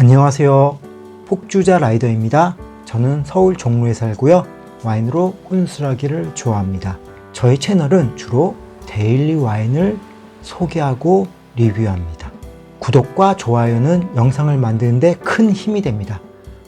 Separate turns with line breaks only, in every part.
안녕하세요. 폭주자 라이더입니다. 저는 서울 종로에 살고요. 와인으로 혼술하기를 좋아합니다. 저희 채널은 주로 데일리 와인을 소개하고 리뷰합니다. 구독과 좋아요는 영상을 만드는데 큰 힘이 됩니다.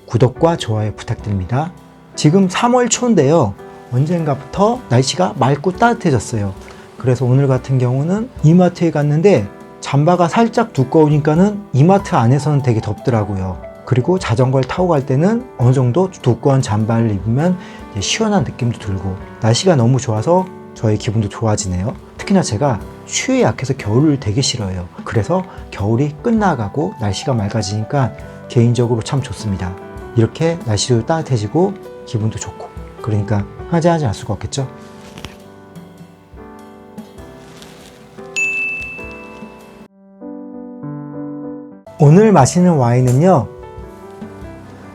구독과 좋아요 부탁드립니다. 지금 3월 초인데요. 언젠가부터 날씨가 맑고 따뜻해졌어요. 그래서 오늘 같은 경우는 이마트에 갔는데 잠바가 살짝 두꺼우니까는 이마트 안에서는 되게 덥더라고요. 그리고 자전거를 타고 갈 때는 어느 정도 두꺼운 잠바를 입으면 시원한 느낌도 들고 날씨가 너무 좋아서 저의 기분도 좋아지네요. 특히나 제가 추위에 약해서 겨울을 되게 싫어해요. 그래서 겨울이 끝나가고 날씨가 맑아지니까 개인적으로 참 좋습니다. 이렇게 날씨도 따뜻해지고 기분도 좋고 그러니까 하지 하지 않을 수가 없겠죠. 오늘 마시는 와인은요.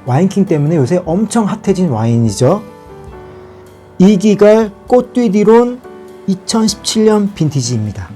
와인킹 때문에 요새 엄청 핫해진 와인이죠. 이기갈 꽃뒤디론 2017년 빈티지입니다.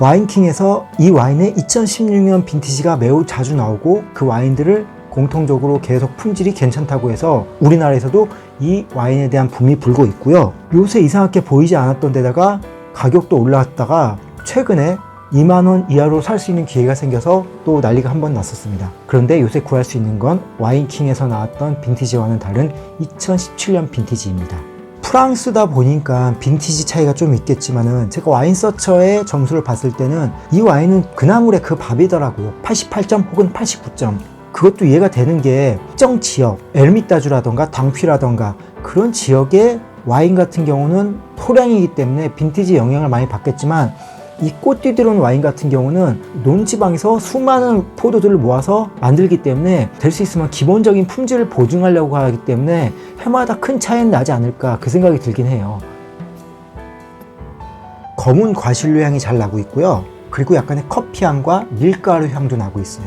와인킹에서 이 와인의 2016년 빈티지가 매우 자주 나오고 그 와인들을 공통적으로 계속 품질이 괜찮다고 해서 우리나라에서도 이 와인에 대한 붐이 불고 있고요. 요새 이상하게 보이지 않았던 데다가 가격도 올라갔다가 최근에 2만 원 이하로 살 수 있는 기회가 생겨서 또 난리가 한 번 났었습니다. 그런데 요새 구할 수 있는 건 와인킹에서 나왔던 빈티지와는 다른 2017년 빈티지입니다. 프랑스다 보니까 빈티지 차이가 좀 있겠지만은 제가 와인 서처의 점수를 봤을 때는 이 와인은 그나물의 그 밥이더라고요. 88점 혹은 89점. 그것도 이해가 되는 게 특정 지역, 에르미따주라던가 당피라던가 그런 지역의 와인 같은 경우는 토량이기 때문에 빈티지 영향을 많이 받겠지만 이 꽃띠드론 와인 같은 경우는 논지방에서 수많은 포도들을 모아서 만들기 때문에 될 수 있으면 기본적인 품질을 보증하려고 하기 때문에 해마다 큰 차이는 나지 않을까 그 생각이 들긴 해요. 검은 과실류 향이 잘 나고 있고요. 그리고 약간의 커피 향과 밀가루 향도 나고 있어요.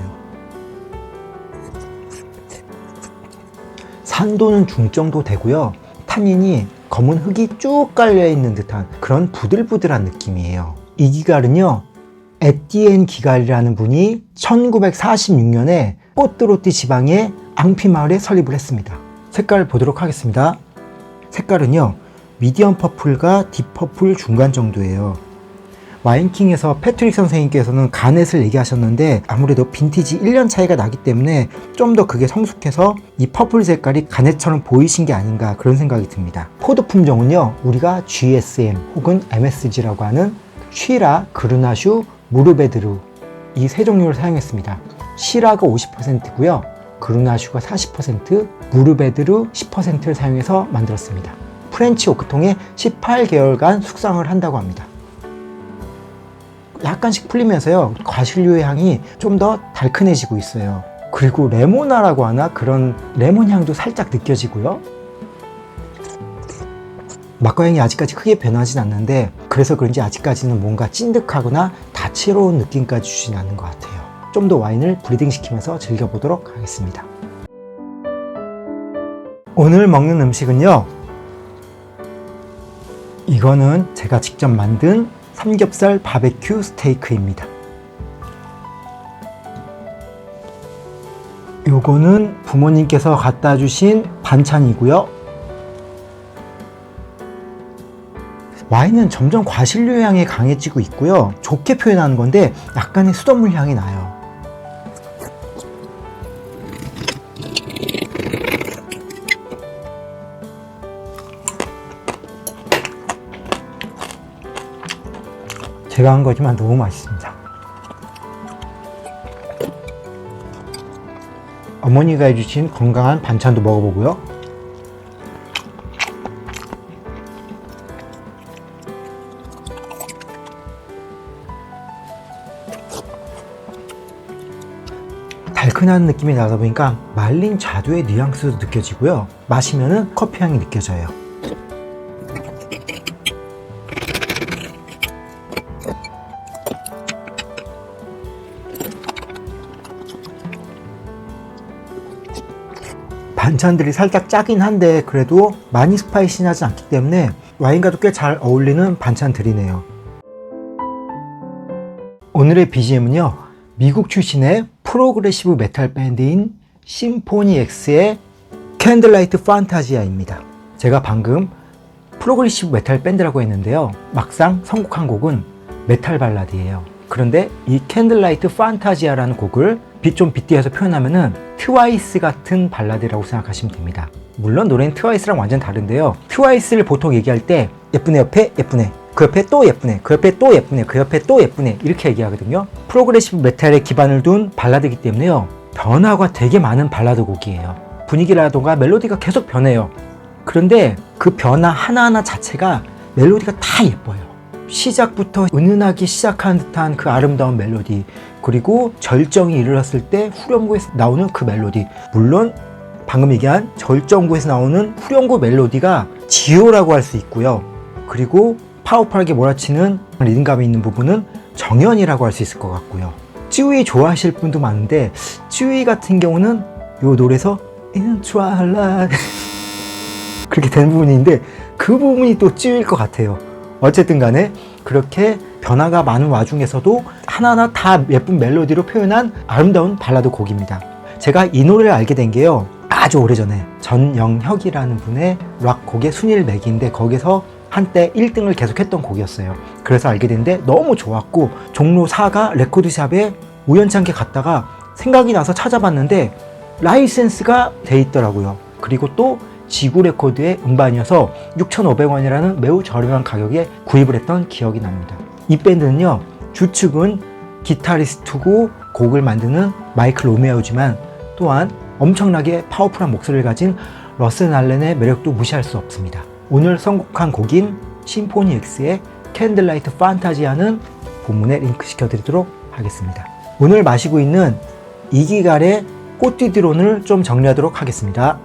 산도는 중정도 되고요. 타닌이 검은 흙이 쭉 깔려 있는 듯한 그런 부들부들한 느낌이에요. 이 기갈은요, 에티엔 기갈이라는 분이 1946년에 꼬뜨로띠 지방의 앙피 마을에 설립을 했습니다. 색깔을 보도록 하겠습니다. 색깔은요, 미디엄 퍼플과 딥퍼플 중간 정도예요. 와인킹에서 패트릭 선생님께서는 가넷을 얘기하셨는데 아무래도 빈티지 1년 차이가 나기 때문에 좀 더 그게 성숙해서 이 퍼플 색깔이 가넷처럼 보이신 게 아닌가 그런 생각이 듭니다. 포도 품종은요 우리가 GSM 혹은 MSG라고 하는 쉬라, 그르나슈, 무르베드루 이 세 종류를 사용했습니다. 시라가 50%고요. 그르나슈가 40%, 무르베드루 10%를 사용해서 만들었습니다. 프렌치 오크통에 18개월간 숙성을 한다고 합니다. 약간씩 풀리면서요 과실류의 향이 좀 더 달큰해지고 있어요 그리고 레모나라고 하나 그런 레몬 향도 살짝 느껴지고요 맛과 향이 아직까지 크게 변하진 않는데 그래서 그런지 아직까지는 뭔가 찐득하거나 다채로운 느낌까지 주진 않는 것 같아요 좀 더 와인을 브리딩 시키면서 즐겨보도록 하겠습니다 오늘 먹는 음식은요 이거는 제가 직접 만든 삼겹살 바베큐 스테이크입니다. 요거는 부모님께서 갖다 주신 반찬이고요. 와인은 점점 과실류 향이 강해지고 있고요. 좋게 표현하는 건데 약간의 수돗물 향이 나요. 제가 한 거지만 너무 맛있습니다. 어머니가 해주신 건강한 반찬도 먹어보고요. 달큰한 느낌이 나다 보니까 말린 자두의 뉘앙스도 느껴지고요. 마시면은 커피 향이 느껴져요. 반찬들이 살짝 짜긴 한데 그래도 많이 스파이시하지 않기 때문에 와인과도 꽤 잘 어울리는 반찬들이네요. 오늘의 BGM은요. 미국 출신의 프로그레시브 메탈 밴드인 심포니 X의 캔들라이트 판타지아입니다. 제가 방금 프로그레시브 메탈 밴드라고 했는데요. 막상 선곡한 곡은 메탈 발라드예요. 그런데 이 캔들라이트 판타지아라는 곡을 빛 좀 빗대어서 표현하면은 트와이스 같은 발라드라고 생각하시면 됩니다. 물론 노래는 트와이스랑 완전 다른데요. 트와이스를 보통 얘기할 때 예쁘네 옆에 예쁘네 그 옆에 또 예쁘네 그 옆에 또 예쁘네 그 옆에 또 예쁘네 이렇게 얘기하거든요. 프로그레시브 메탈에 기반을 둔 발라드이기 때문에요. 변화가 되게 많은 발라드 곡이에요. 분위기라던가 멜로디가 계속 변해요. 그런데 그 변화 하나하나 자체가 멜로디가 다 예뻐요. 시작부터 은은하게 시작한 듯한 그 아름다운 멜로디, 그리고 절정이 이르렀을 때 후렴구에서 나오는 그 멜로디. 물론 방금 얘기한 절정구에서 나오는 후렴구 멜로디가 지효라고 할 수 있고요. 그리고 파워풀하게 몰아치는 리듬감이 있는 부분은 정연이라고 할 수 있을 것 같고요. 찌우이 좋아하실 분도 많은데 찌우이 같은 경우는 이 노래에서 In Twilight 그렇게 된 부분인데 그 부분이 또 찌우일 것 같아요. 어쨌든 간에 그렇게 변화가 많은 와중에서도 하나하나 다 예쁜 멜로디로 표현한 아름다운 발라드 곡입니다. 제가 이 노래를 알게 된 게요. 아주 오래전에 전영혁이라는 분의 락 곡의 순위를 매기는데 거기서 한때 1등을 계속했던 곡이었어요. 그래서 알게 됐는데 너무 좋았고 종로 4가 레코드샵에 우연찮게 갔다가 생각이 나서 찾아봤는데 라이센스가 돼 있더라고요. 그리고 또 지구 레코드의 음반이어서 6,500원이라는 매우 저렴한 가격에 구입을 했던 기억이 납니다. 이 밴드는요, 주축은 기타리스트고 곡을 만드는 마이클 로메오지만 또한 엄청나게 파워풀한 목소리를 가진 러스 날렌의 매력도 무시할 수 없습니다. 오늘 선곡한 곡인 심포니 X의 캔들라이트 판타지아는 본문에 링크 시켜 드리도록 하겠습니다. 오늘 마시고 있는 이기갈의 꽃띠드론을 좀 정리하도록 하겠습니다.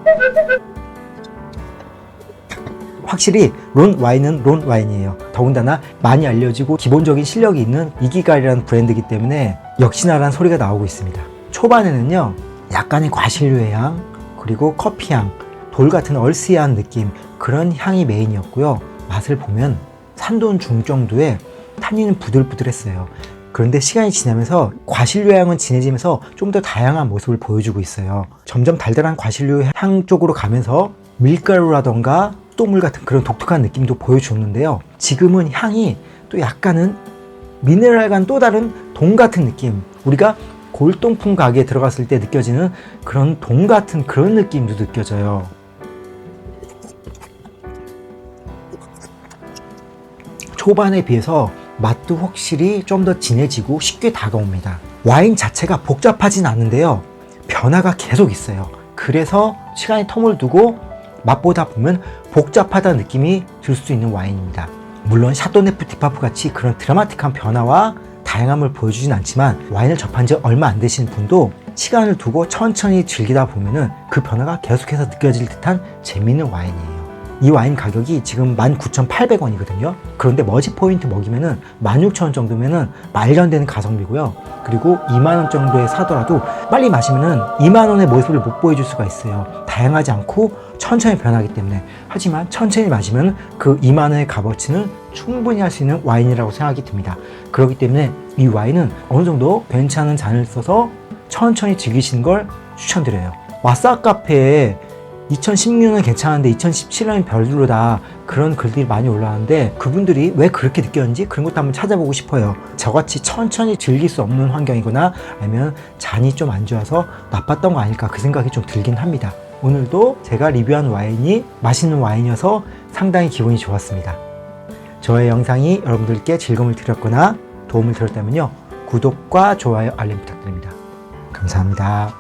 확실히 론 와인은 론 와인이에요. 더군다나 많이 알려지고 기본적인 실력이 있는 이기갈이라는 브랜드이기 때문에 역시나라는 소리가 나오고 있습니다. 초반에는요, 약간의 과실류의 향, 그리고 커피향, 돌 같은 얼스이한 느낌, 그런 향이 메인이었고요. 맛을 보면 산돈 중 정도의 탄닌은 부들부들했어요. 그런데 시간이 지나면서 과실류 향은 진해지면서 좀 더 다양한 모습을 보여주고 있어요. 점점 달달한 과실류 향 쪽으로 가면서 밀가루라던가 수돗물 같은 그런 독특한 느낌도 보여줬는데요. 지금은 향이 또 약간은 미네랄과는 또 다른 동 같은 느낌. 우리가 골동품 가게에 들어갔을 때 느껴지는 그런 동 같은 그런 느낌도 느껴져요. 초반에 비해서 맛도 확실히 좀 더 진해지고 쉽게 다가옵니다. 와인 자체가 복잡하진 않은데요. 변화가 계속 있어요. 그래서 시간의 텀을 두고 맛보다 보면 복잡하다는 느낌이 들 수 있는 와인입니다. 물론 샤도네프 디파프 같이 그런 드라마틱한 변화와 다양함을 보여주진 않지만 와인을 접한 지 얼마 안 되신 분도 시간을 두고 천천히 즐기다 보면은 그 변화가 계속해서 느껴질 듯한 재미있는 와인이에요. 이 와인 가격이 지금 19,800원이거든요. 그런데 머지 포인트 먹이면은 16,000원 정도면은 말도 안 되는 가성비고요. 그리고 2만 원 정도에 사더라도 빨리 마시면은 2만 원의 모습을 못 보여줄 수가 있어요. 다양하지 않고 천천히 변하기 때문에 하지만 천천히 마시면 그 2만 원의 값어치는 충분히 할 수 있는 와인이라고 생각이 듭니다. 그렇기 때문에 이 와인은 어느 정도 괜찮은 잔을 써서 천천히 즐기시는 걸 추천드려요. 와싸 카페에 2016년 괜찮은데 2017년은 별로다. 그런 글들이 많이 올라왔는데 그분들이 왜 그렇게 느꼈는지 그런 것도 한번 찾아보고 싶어요. 저같이 천천히 즐길 수 없는 환경이거나 아니면 잔이 좀 안 좋아서 나빴던 거 아닐까 그 생각이 좀 들긴 합니다. 오늘도 제가 리뷰한 와인이 맛있는 와인이어서 상당히 기분이 좋았습니다. 저의 영상이 여러분들께 즐거움을 드렸거나 도움을 드렸다면요. 구독과 좋아요 알림 부탁드립니다. 감사합니다